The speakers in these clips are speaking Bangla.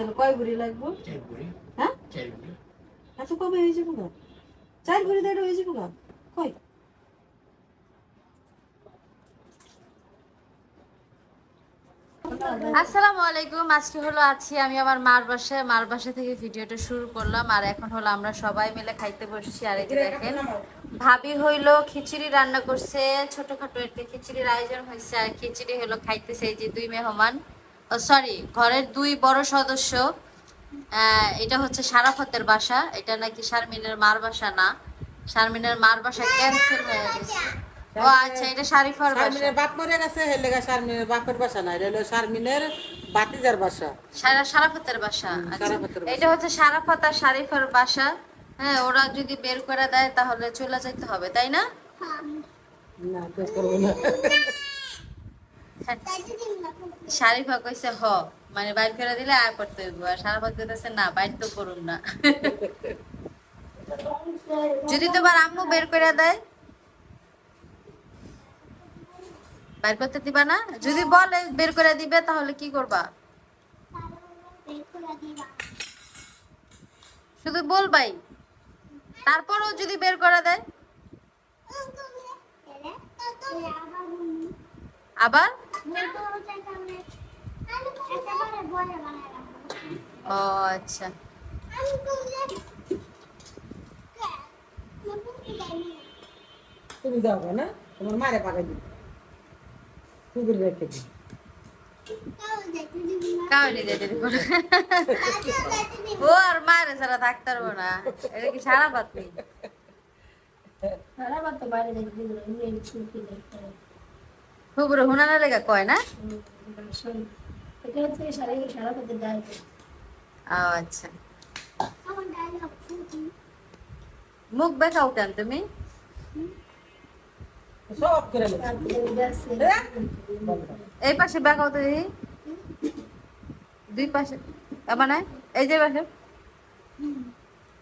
তাহলে কয় ভরি লাগবো? চার হ্যাঁ? এত কমে হয়ে যাব গা? চার ভরি দেড় হয়ে যাব গা। কয় আসসালামু আলাইকুম আজকে হলো আছি আমি আমার মার বাসায় মার বাসা থেকে ভিডিওটা শুরু করলাম আর এখন হলো আমরা সবাই মিলে খাইতে বসছি। আর এই দেখেন ভাবি হইল খিচুড়ি রান্না করছে। ছোটখাটো একটা খিচুড়ির আয়োজন হয়েছে আর খিচুড়ি হলো খাইতেছে এই যে দুই মেহমান। সরি ঘরের দুই বড় সদস্য এটা হচ্ছে সারাফতের বাসা এটা নাকি শারমিনের মার বাসা না? শারমিনের মার বাসা ক্যান্সেল হয়ে গেছে। ও আচ্ছা এটা শারিফার বাসা। শারমিনের বাপ মরে গেছে হের লেগা শারমিনের বাপের বাসা না এটা হলো শারমিনের বাতিজার বাসা। সারা সারাফতের বাসা আচ্ছা। এটা হচ্ছে সারাফত আর শারিফার বাসা। হ্যাঁ ওরা যদি বের করে দেয় তাহলে চলে যেতে হবে তাই না? না করব না। শারিফা কইছে, হ মানে বাইর করে দিলে আয় করতে হইব। আর সারাফত কইতেছে, না, বাইর তো করুন না। যদি তোমার আম্মু বের করে দেয়, বাইর করতে দিবা না? যদি বলে বের করে দিবে, তাহলে কি করবা? শুধু বলবাই। তারপরও যদি বের করে দেয়? আবার? ও আচ্ছা। তুমি যাও না? তোমার মারে পাকাই দিবে। কুকুর রেখে দিই কাউরি যেতে দিব না। ও আর মায়ের ছাড়া থাকতে পারব না। এটা কি সারা পাতি খুব রহুনানা লেগা কয় না? আচ্ছা। মুখ দেখাও কেন তুমি? এই পাশে দেখাও তো দুই পাশে। মানে এই যে পাশে।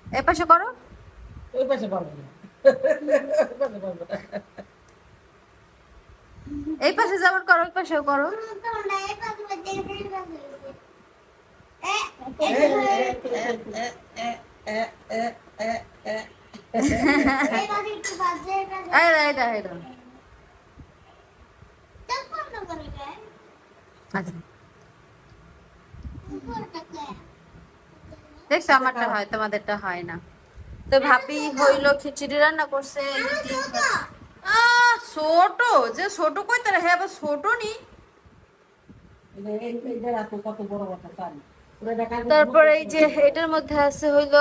এই পাশে করো। ওই পাশে পারব ওই পাশে পারব না এই পাশে যেমন করো ওই পাশেও করো। আচ্ছা। দেখছ, আমারটা হয়, তোমাদেরটা হয় না। তো ভাবি হইল খিচুড়ি রান্না করছে ছোট যে ছোট কই তারা? হ্যাঁ আবার ছোট নি। তারপর এই- যে এটার মধ্যে আছে হইল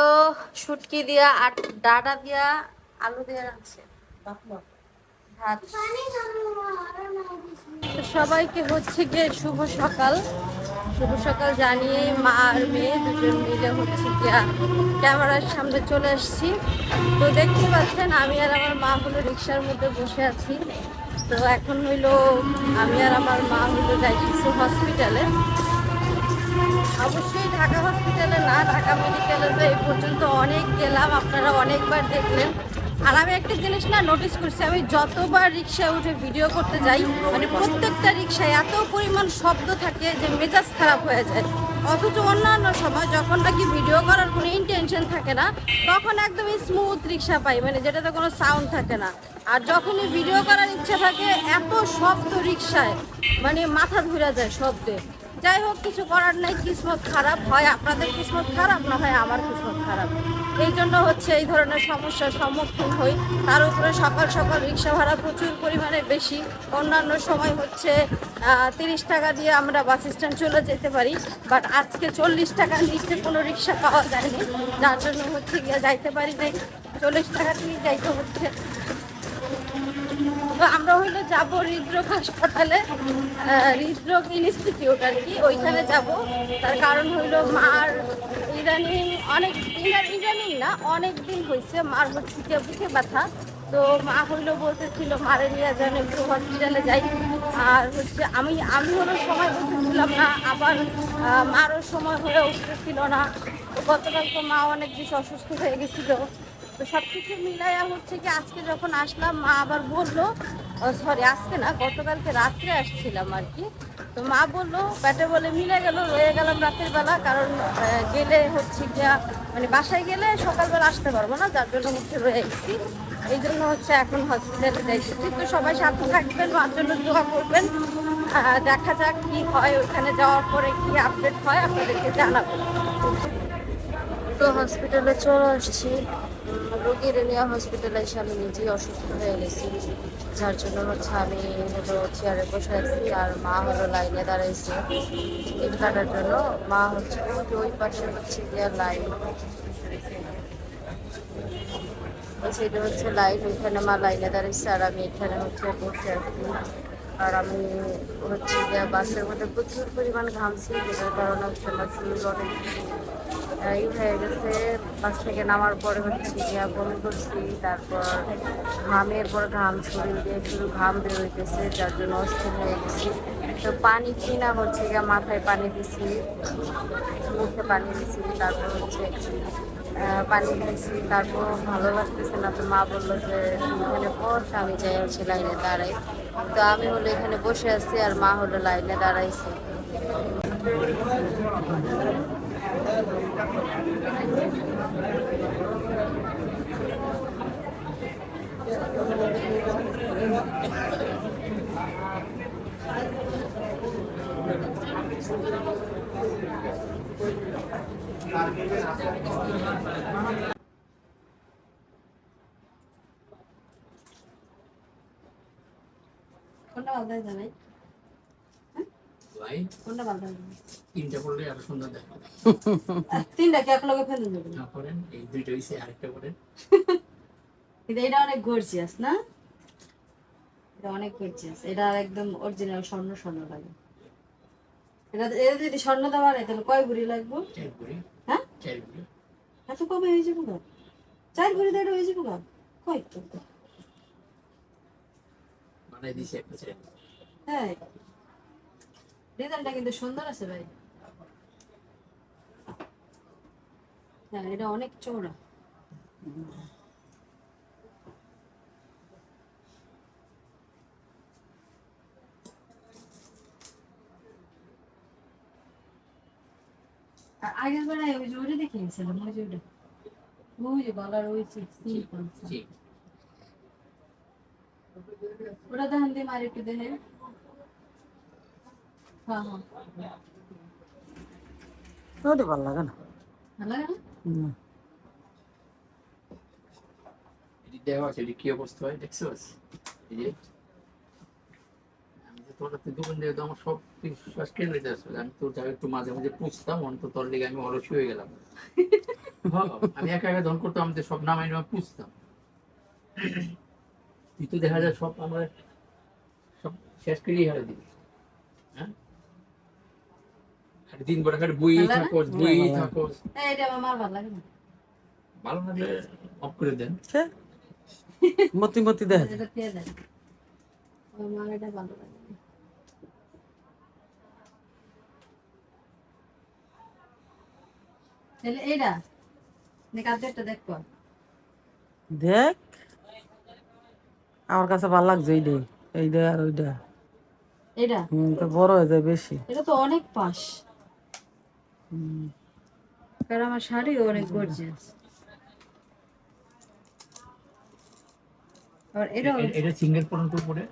শুটকি দিয়া আর ডাটা দিয়া আলু দিয়া রাখছে সবাইকে হচ্ছে গিয়ে শুভ সকাল। শুভ সকাল জানিয়ে মা আর মেয়ে দুজন মিলে হচ্ছে গিয়া ক্যামেরার সামনে চলে আসছি। তো দেখতে পাচ্ছেন, আমি আর আমার মা হলো রিক্সার মধ্যে বসে আছি। তো এখন হইল আমি আর আমার মা হইল যাইতেছি হসপিটালে অবশ্যই ঢাকা হসপিটালে না, ঢাকা মেডিকেলে তো এই পর্যন্ত অনেক গেলাম, আপনারা অনেকবার দেখলেন। আর আমি একটা জিনিস না নোটিস করছি, আমি যতবার রিক্সায় উঠে ভিডিও করতে যাই মানে প্রত্যেকটা রিক্সায় এত পরিমাণ শব্দ থাকে যে মেজাজ খারাপ হয়ে যায়। অথচ অন্যান্য সময় যখন নাকি ভিডিও করার কোনো ইন্টেনশন থাকে না, তখন একদম স্মুথ রিক্সা পাই মানে যেটাতে কোনো সাউন্ড থাকে না। আর যখনই ভিডিও করার ইচ্ছা থাকে, এত শব্দ রিক্সায় মানে মাথা ধরে যায় শব্দে। যাই হোক, কিছু করার নাই, কিসমত খারাপ হয়, আপনাদের কিসমত খারাপ না হয়, আমার কিসমত খারাপ। এই জন্য হচ্ছে এই ধরনের সমস্যার সম্মুখীন হই। তার উপরে সকাল সকাল রিক্সা ভাড়া প্রচুর পরিমাণে বেশি। অন্যান্য সময় হচ্ছে তিরিশ টাকা দিয়ে আমরা বাস স্ট্যান্ড চলে যেতে পারি। বাট আজকে চল্লিশ টাকার নিচে কোনো রিক্সা পাওয়া যায়নি। যার জন্য হচ্ছে গিয়ে যাইতে পারি নাই। চল্লিশ টাকা দিয়ে যাইতে হচ্ছে। তো আমরা হইল যাব হৃদরোগ হাসপাতালে। হৃদরোগ ইনস্টিটিউট আর কি, ওইখানে যাব। তার কারণ হইল মার ইদানিং অনেক ইদানিং না, অনেক দিন হয়েছে মার হচ্ছে বুকে ব্যথা। তো মা হইল বলতেছিল, মারে নিয়ে যেন একটু হসপিটালে যাই। আর হচ্ছে আমি আমি হলো সময় উঠতেছিলাম না, আবার মারও সময় হয়ে উঠতেছিল না। গতকাল তো মা অনেক বেশি অসুস্থ হয়ে গেছিল। তো সব কিছু মিলাইয়া হচ্ছে কি, আজকে যখন আসলাম, মা আবার বলল সরি আজকে না, গতকালকে রাত্রে আসছিলাম আর কি। তো মা বলল, পেটে বলে মিলে গেল, রয়ে গেলাম রাতের বেলা, কারণ গেলে হচ্ছে গিয়া মানে বাসায় গেলে সকালবেলা আসতে পারব না, যার জন্য হচ্ছে রয়ে গেছি। এই জন্য হচ্ছে এখন হসপিটালে যাইতেছি। তো সবাই সাথে থাকবেন, মার জন্য দোয়া করবেন। দেখা যাক কি হয়, ওইখানে যাওয়ার পরে কি আপডেট হয়, আপনাদেরকে জানাব। তো হসপিটালে চলে আসছি। রোগীর নেওয়া হসপিটালে এসে আমি নিজেই অসুস্থ হয়ে গেছি। যার জন্য হচ্ছে আমি হলো চেয়ারে বসে আছি আর মা হলো লাইনে দাঁড়াইছে। টিকিট কাটার জন্য মা হচ্ছে ওই পাশে হচ্ছে গিয়া লাইন সাইডে হচ্ছে লাইন ওইখানে মা লাইনে দাঁড়াইছে আর আমি এখানে হচ্ছে বসে আছি। আর আমি হচ্ছে গিয়া বাসের মধ্যে প্রচুর পরিমাণ ঘামছি, যেটার কারণে হচ্ছে আমার শরীর অনেক ই হয়ে গেছে। বাস থেকে নামার পরে হচ্ছে গিয়া বমি করছি, তারপর ঘামের পর ঘাম, শরীর দিয়ে শুধু ঘাম বের হইতেছে, যার জন্য অস্থির হয়ে গেছি। তো পানি কিনা হচ্ছে গিয়া মাথায় পানি দিছি, মুখে পানি দিছি, তারপর হচ্ছে পানি দিয়েছি তারপর ভালো লাগতেছে না। তো মা বলল যে, এখানে বস, আমি যাই হচ্ছে লাইনে দাঁড়াই। তো আমি হলো এখানে বসে আছি আর মা হলো লাইনে দাঁড়াইছে। কোনটা ভালো কোনটা তিনটা আরও সুন্দর দেখা তিনটা কি এক লগে ফেলে দেবেন না করেন এই দুইটা হইছে আরেকটা করেন। কিন্তু এটা অনেক গর্জিয়াস না? এটা অনেক গর্জিয়াস এটা একদম অরিজিনাল স্বর্ণ স্বর্ণ লাগে। এটা এটা যদি স্বর্ণ দেওয়া নেই তাহলে কয় ভরি লাগবে? হ্যাঁ? এত কমে হয়ে যাব গা চার ভরি দেড় হয়ে যাব গা কয় তো? হ্যাঁ। ডিজাইনটা কিন্তু সুন্দর আছে ভাই। হ্যাঁ এটা অনেক চওড়া। আগের বেলায় ওই যে ওটা দেখে গেছিলাম ওই যে ওটা ওই যে গলার ওই যে simple টা। ঠিক ওটা ধান দিয়ে মারি একটু দেহে হ্যাঁ হ্যাঁ ওটা ভালো লাগে না ভালো লাগে না হুম। এটি দেওয়া আছে এটি কি অবস্থা হয় দেখছ এই যে আমি তো তোর হাতে দোকান দিয়ে আমার সব কিছু শ্বাস কেন নিতে আসলে আমি তোর যাবে একটু মাঝে মাঝে পুষতাম অন্ত তোর লেগে আমি অলসি হয়ে গেলাম। আমি একা একা ধন করতাম আমি তো সব নামাই নামা পুষতাম। তুই তো দেখা যায় সব আমরা সব শেষ করেই হারে দিবি। হ্যাঁ? দিন ভরে খালি বই থাকোস বই থাকোস। এটা আমার ভালো লাগে না। ভালো লাগলে অফ করে দেন। মতি মতি দেখ দেয় আমার এটা ভালো লাগে তাহলে এইটা কাপড়টা দেখব দেখ আমার কাছে ভালো লাগছে এইটাই এইটা আর ওইটা এইটা হুম তো বড় হয়ে যায় বেশি। এটা তো অনেক পাশ। কারণ আমার শাড়িও অনেক গর্জিয়াস আবার এটাও এ- এটা সিঙ্গেল পড়ান তো উপরে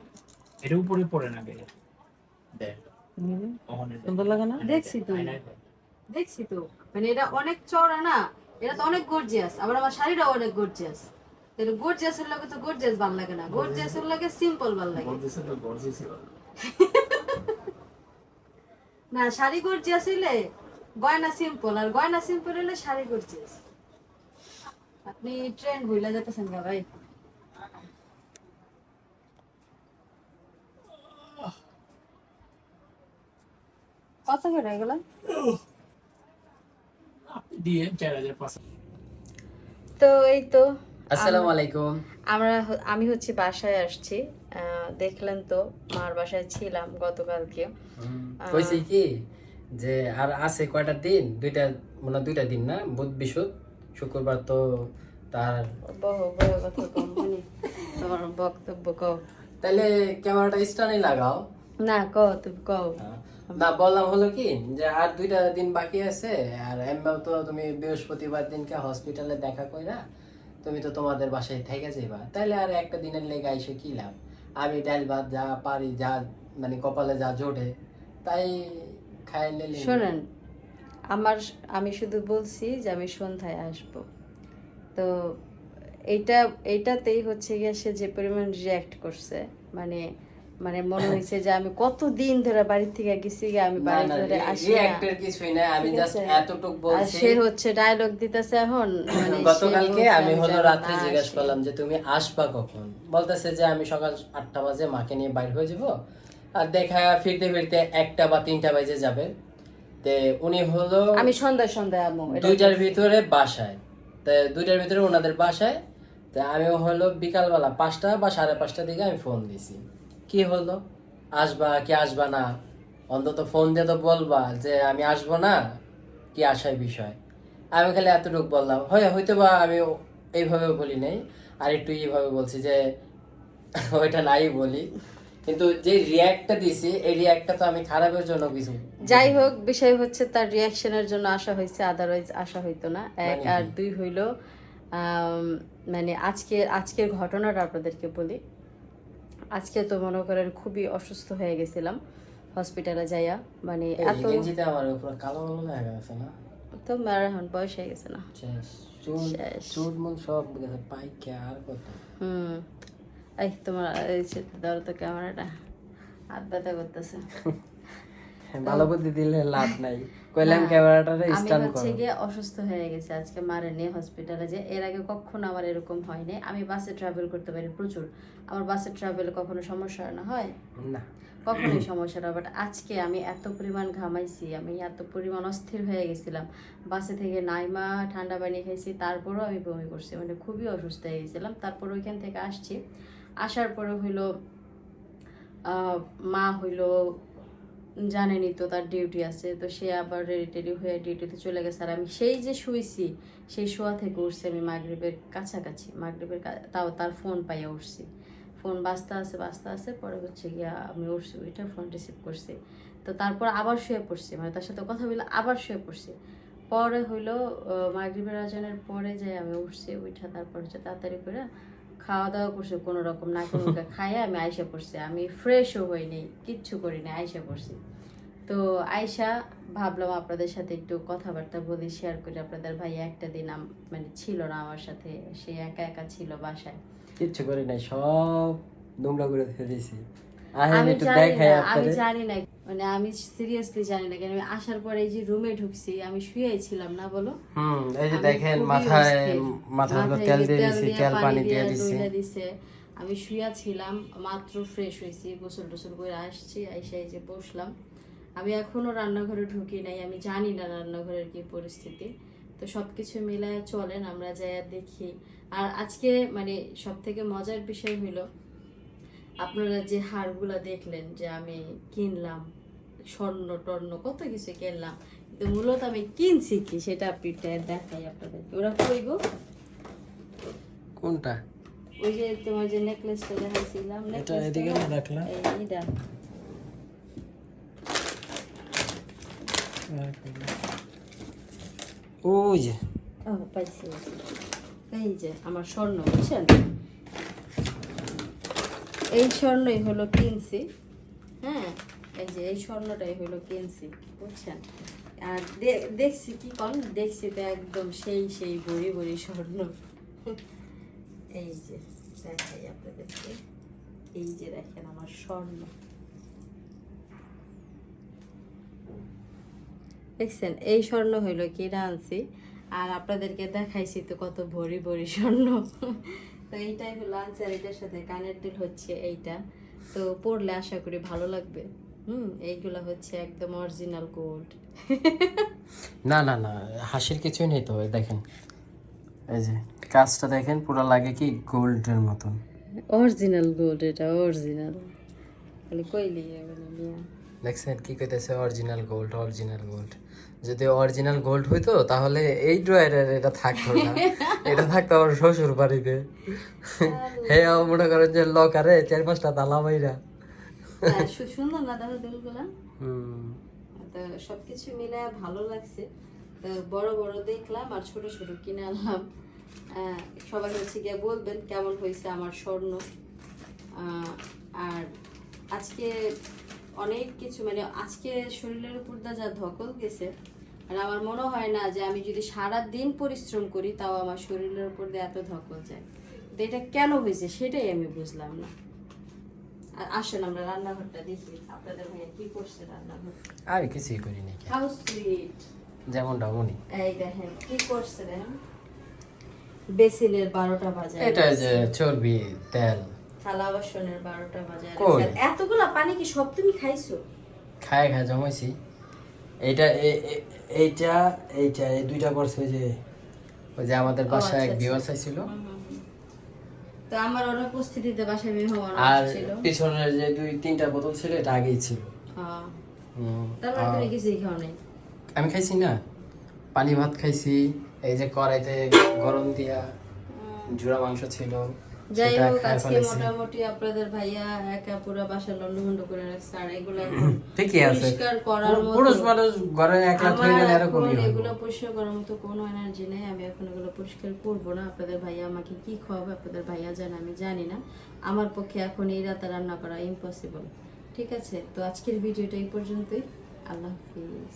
এটা উপরে পড়ে না গে দেখ হুম, সুন্দর লাগে না দেখছি তো। দেখছি তো। মানে এটা অনেক চওড়া না এটা তো অনেক গর্জিয়াস আবার আমার শাড়িটাও অনেক গর্জিয়াস তাহলে গর্জিয়াস এর লাগে তো গর্জিয়াস ভালো লাগে না গর্জিয়াস এর লাগে সিম্পল ভালো লাগে। না শাড়ি গর্জিয়াস হইলে গয়না সিম্পল আর গয়না সিম্পল হইলে শাড়ি গর্জিয়াস আপনি ট্রেন্ড ভুলে যেতেছেন গা ভাই। কত করে এগুলো? দিয়ে চার হাজার পাঁচ তো এই তো আসসালামু আলাইকুম। আমরা আমি হচ্ছে বাসায় আসছি। দেখলেন তো মার বাসায় ছিলাম গতকালকে। কইছি কি যে আর আছে কয়টা দিন? দুইটা মানে দুইটা দিন না? বুধ বিশুদ শুক্রবার তো তার বহু বহু কথা কম শুনি। তোমার বক্তব্য কও। তাহলে ক্যামেরাটা স্টানে লাগাও। না কও তুমি কও। না, বললাম হলো কি, যে আর দুইটা দিন বাকি আছে, আর এমবাও তো তুমি বৃহস্পতিবার দিনকে হসপিটালে দেখা কইরা তুমি তো তোমাদের বাসায় থেকে যাইবা। তাইলে আর একটা দিনের লেগে আইসে কি লাভ? আমি ডাল ভাত যা পারি, যা মানে কপালে যা জোটে, তাই খাই নিলে শোনেন, আমার আমি শুধু বলছি যে আমি সন্ধ্যায় আসব। তো এইটা, এইটাতেই হচ্ছে গিয়ে সে যে পরিমাণ রিয়াক্ট করছে মানে মানে মনে হয়েছে যে আমি কত দিন ধরে বাড়ি থেকে গেছি আমি বাড়ি ধরে আসি না। রিঅ্যাক্টের কিছুই না আমি জাস্ট? এতটুক বলছি। সে হচ্ছে ডায়লগ দিতেছে এখন মানে গতকালকে আমি হলো রাত্রে জিজ্ঞেস করলাম যে তুমি আসবা কখন? বলতেছে যে আমি সকাল আটটা বাজে মাকে নিয়ে বাইর হয়ে যাব। আর দেখা ফিরতে ফিরতে একটা বা তিনটা বাজে যাবে। তে উনি হলো আমি সন্ধ্যায় সন্ধ্যায় আমো দুইটার ভিতরে বাসায়। তা দুইটার ভিতরে ওনাদের বাসায়। তা আমি হলো বিকালবেলা পাঁচটা বা সাড়ে পাঁচটার দিকে আমি ফোন দিছি। কি হলো? আসবা কি আসবা না? অন্তত ফোন দিয়ে তো বলবা যে আমি আসব না? কি আসার বিষয়? আমি খালি এতটুকু বললাম। হয় হয়তো বা আমি এইভাবে বলি নাই আর একটু এইভাবে বলছি যে ওইটা নাই বলি। কিন্তু যে রিয়াক্টটা দিছি এই রিয়াক্টটা তো আমি খারাপের জন্য কিছু যাই হোক বিষয় হচ্ছে তার রিয়াকশনের জন্য আসা হয়েছে আদারওয়াইজ আসা হইতো না। এক মানে আর দুই হইল মানে আজকে আজকের ঘটনাটা আপনাদেরকে বলি। আজকে তো মনে করেন খুবই অসুস্থ হয়ে গেছিলাম হসপিটালে যাইয়া। মানে এত আমার উপর কালো কালো হয়ে গেছে না? তো মার এখন বয়স হয়ে গেছে না। চুল মুল সব গেছে পাইকে আর কত। হুম। এই তোমার এই যে ধরো তো ক্যামেরাটা হাত ব্যথা করতেছে। ভালো বুদ্ধি দিলে লাভ নাই। কইলাম ক্যামেরাটা আমি হচ্ছে করো। গিয়ে অসুস্থ হয়ে গেছে আজকে মারে নিয়ে হসপিটালে যে এর আগে কখনো আমার এরকম হয়নি। আমি বাসে ট্রাভেল করতে পারি প্রচুর। আমার বাসে ট্রাভেলে কখনো সমস্যা না হয়? না। কখনোই সমস্যা না বাট আজকে আমি এত পরিমাণ ঘামাইছি আমি এত পরিমাণ অস্থির হয়ে গেছিলাম। বাসে থেকে নাইমা ঠান্ডা পানি খাইছি তারপরও আমি বমি করছি মানে খুবই অসুস্থ হয়ে গেছিলাম। তারপর ওইখান থেকে আসছি। আসার পরে হইল মা হইল জানেনি তো তার ডিউটি আছে, তো সে আবার রেডি টেডি হয়ে ডিউটিতে চলে গেছে। আর আমি সেই যে শুইছি, সেই শোয়া থেকে উঠছি আমি মাগরীবের কাছাকাছি। মাগরীবের তাও তার ফোন পাইয়া উঠছি। ফোন বাজতে আছে বাজতে আছে, পরে হচ্ছে গিয়া আমি উঠছি ওইটা ফোন রিসিভ করছি। তো তারপর আবার শুয়ে পড়ছি মানে তার সাথে কথা বলে আবার শুয়ে পড়ছি। পরে হইল মাগরিবের আজানের পরে যে আমি উঠছি উঠা তারপর হচ্ছে তাড়াতাড়ি করে খাওয়া দাওয়া করছি কোনো রকম না কোনো খাইয়ে আমি আইসা পড়ছি। আমি ফ্রেশও হইনি কিচ্ছু করিনি আইসা পড়ছি। তো আয়সা ভাবলাম আপনাদের সাথে একটু কথাবার্তা বলি শেয়ার করি। আপনাদের ভাই একটা দিন মানে ছিল না আমার সাথে সে একা একা ছিল বাসায়। কিচ্ছু করি নাই সব নোংরা করে ফেলে দিয়েছি আহেন আমি জানি না আমি জানি না মানে আমি সিরিয়াসলি জানি না কেন আমি আসার পরে এই যে রুমে ঢুকছি আমি শুয়েই ছিলাম না বলো? হুম এই যে দেখেন মাথায়। মাথার উপর তেল দিয়ে দিছি তেল পানি দিয়ে দিছি। আমি শুয়া ছিলাম মাত্র ফ্রেশ হয়েছি গোসল টোসল করে আসছি আইসা এই যে বসলাম। আমি এখনও রান্নাঘরে ঢুকি নাই আমি জানি না রান্নাঘরের কি পরিস্থিতি। তো সবকিছু মিলায় চলেন আমরা যাই দেখি। আর আজকে মানে সব থেকে মজার বিষয় হলো আপনারা যে হারগুলা দেখলেন যে আমি কিনলাম স্বর্ণ টর্ণ কত কিছু কিনলাম কিন্তু মূলত আমি কিনছি কি সেটা আপনি দেখাই আপনাদের ওরা কই গো? কোনটা? ওই যে তোমার যে নেকলেসটা দেখাইছিলাম এটা এদিকে রাখলাম এইটা। ওই যে। ও পাইছি। এই যে আমার স্বর্ণ বুঝছেন? এই স্বর্ণই হলো কিনছি হ্যাঁ এই যে এই স্বর্ণটাই হলো কিনছি বুঝছেন? আর দেখছি কি কন দেখছি তো একদম সেই সেই বড়ি বড়ি স্বর্ণ। এই যে দেখাই আপনাদেরকে। এই যে দেখেন আমার স্বর্ণ। দেখছেন? এই স্বর্ণ হইল কিনা আনছি। আর আপনাদেরকে দেখাইছি তো কত ভরি ভরি স্বর্ণ। তো এইটাই হলো আনছি আর এটার সাথে কানের দুল হচ্ছে এইটা। তো পরলে আশা করি ভালো লাগবে। হুম এইগুলা হচ্ছে একদম অরিজিনাল গোল্ড না না না হাসির কিছুই নেই তো দেখেন। এই যে কাজটা দেখেন পুরো লাগে কি গোল্ডের মতন। অরিজিনাল গোল্ড এটা অরিজিনাল খালি কইলি দেখছেন কি কইতেছে অরিজিনাল গোল্ড অরিজিনাল গোল্ড যদি অরিজিনাল গোল্ড হইতো তাহলে এই ড্রয়ারের এটা থাকতো না। এটা থাকতো আমার শ্বশুর বাড়িতে। হে মনে করেন যে লকারে চার পাঁচটা তালা বাইরা হ্যাঁ, সুন্দর না দেখো দুলগুলা? সবকিছু মিলে ভালো লাগছে। বড় বড় দেখলাম আর ছোট ছোট কিনে আনলাম। আহ, সবাই হচ্ছে গিয়ে বলবেন কেমন হয়েছে আমার স্বর্ণ। আর আজকে অনেক কিছু মানে আজকে শরীরের উপর দা যা ধকল গেছে আর আমার মনে হয় না যে আমি যদি সারা দিন পরিশ্রম করি তাও আমার শরীরের উপর দিয়ে এত ধকল যায় তো এটা কেন হয়েছে সেটাই আমি বুঝলাম না। আর আসেন আমরা রান্নাঘরটা দেখি। আপনাদের ভাইয়া কি করছে রান্নাঘর? আর কিছুই করি নাই হাউ সুইট যেমনটা মনি। এই দেখেন কি করছে দেখেন? বেসিনের বারোটা বাজে এটা যে চর্বি তেল। থালা বাসনের বারোটা বাজে এতগুলা পানি কি সব তুমি খাইছো? খায় খায় জমাইছি। এইটা এইটা এইটা এই দুইটা করছে যে ওই যে আমাদের বাসায় এক আচ্ছা, বিবাহ ছিল তো আমার অনুপস্থিতিতে বাসায় মেহমান আর পিছনের যে দুই তিনটা বোতল ছিল এটা আগেই ছিল। আমি খাইছি না। পানি ভাত খাইছি এই যে কড়াইতে গরম দিয়া জোড়া মাংস ছিল। যাই হোক আজকে মোটামুটি আপনাদের ভাইয়া একা পুরো বাসা লন্ডভন্ড করে রাখছে আর এগুলো ঠিকই আছে। পরিষ্কার করার মতো পুরুষ মানুষ ঘরে একলা গেলে এরকমই হয়। এগুলো পরিষ্কার করার মতো কোনো এনার্জি নেই আমি এখন এগুলো পরিষ্কার করব না। আপনাদের ভাইয়া আমাকে কি খাওয়াবে আপনাদের ভাইয়া জানে আমি জানি না। আমার পক্ষে এখন এই রাতে রান্না করা ইম্পসিবল ঠিক আছে? তো আজকের ভিডিওটা এই পর্যন্তই আল্লাহ হাফিজ।